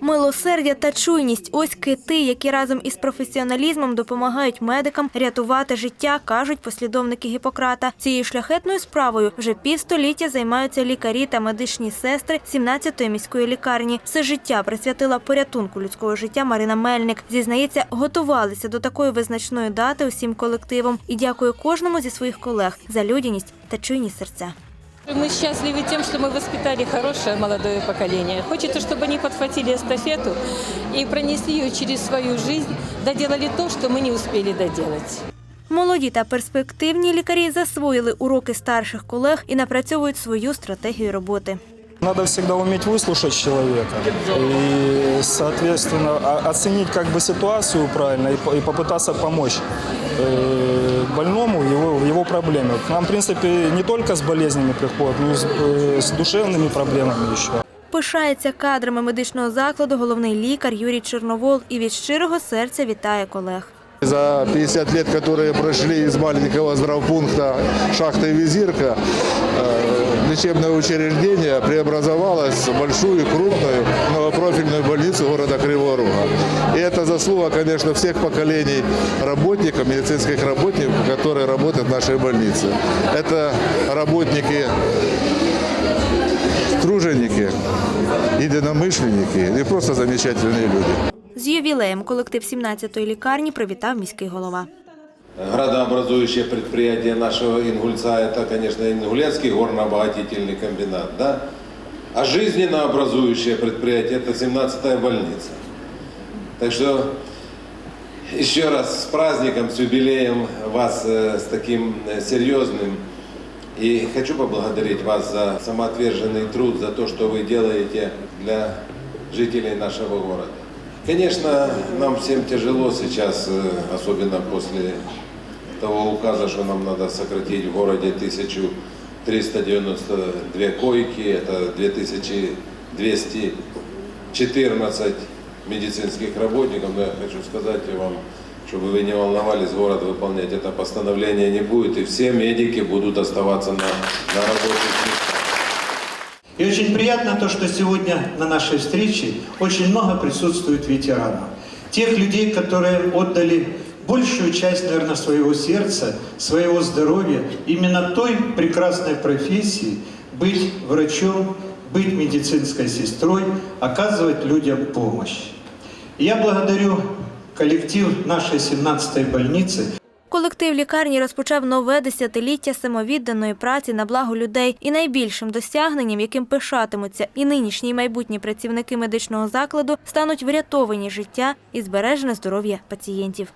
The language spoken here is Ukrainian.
Милосердя та чуйність ось кити, які разом із професіоналізмом допомагають медикам рятувати життя, кажуть послідовники Гіппократа. Цією шляхетною справою вже півстоліття займаються лікарі та медичні сестри 17-ї міської лікарні. Все життя присвятила порятунку людського життя Марина Мельник. Зізнається, готувалися до такої визначної дати усім колективом і дякує кожному зі своїх колег за людяність та чуйні серця. Мы счастливы тем, что мы воспитали хорошее молодое поколение. Хочется, чтобы они подхватили эстафету и пронесли ее через свою жизнь, доделали то, что мы не успели доделать. Молоді та перспективні лікарі засвоїли уроки старших колег і напрацьовують свою стратегію роботи. Надо всегда уметь выслушать человека и, соответственно, о- оценить как бы ситуацию правильно и, по- и попытаться помочь э, больному в его, в его проблеме. К нам, в принципе, не только с болезнями приходят, но и с, э, с душевными проблемами еще. Пишається кадрами медичного закладу головний лікар Юрій Чорновол і від щирого серця вітає колег. За 50 лет, которые прошли из маленького здравпункта шахты Визирка, э, лечебное учреждение преобразовалось в большую, крупную, многопрофильную больницу города Кривого Рога. И это заслуга, конечно, всех поколений работников, медицинских работников, которые работают в нашей больнице. Это работники труженики, единомышленники и просто замечательные люди. З ювілеєм колектив 17-ї лікарні привітав міський голова. Градообразующее предприятие нашего Ингульца – это, конечно, Ингулецкий горно-обогатительный комбинат, да? А жизненнообразующее предприятие – это 17-я больница. Так что еще раз с праздником, с юбилеем вас э, с таким э, серьезным. И хочу поблагодарить вас за самоотверженный труд, за то, что вы делаете для жителей нашего города. Конечно, нам всем тяжело сейчас, э, особенно после того указа, что нам надо сократить в городе 1392 койки, это 2214 медицинских работников. Но я хочу сказать вам, чтобы вы не волновались, город выполнять это постановление не будет, и все медики будут оставаться на, на рабочих местах. И очень приятно то, что сегодня на нашей встрече очень много присутствует ветеранов. Тех людей, которые отдали большую часть, наверное, своего сердца, своего здоровья именно той прекрасной профессии быть врачом, быть медицинской сестрой, оказывать людям помощь. И я благодарю коллектив нашей 17-й больницы, Колектив лікарні розпочав нове десятиліття самовідданої праці на благо людей і найбільшим досягненням, яким пишатимуться і нинішні і майбутні працівники медичного закладу, стануть врятовані життя і збережене здоров'я пацієнтів.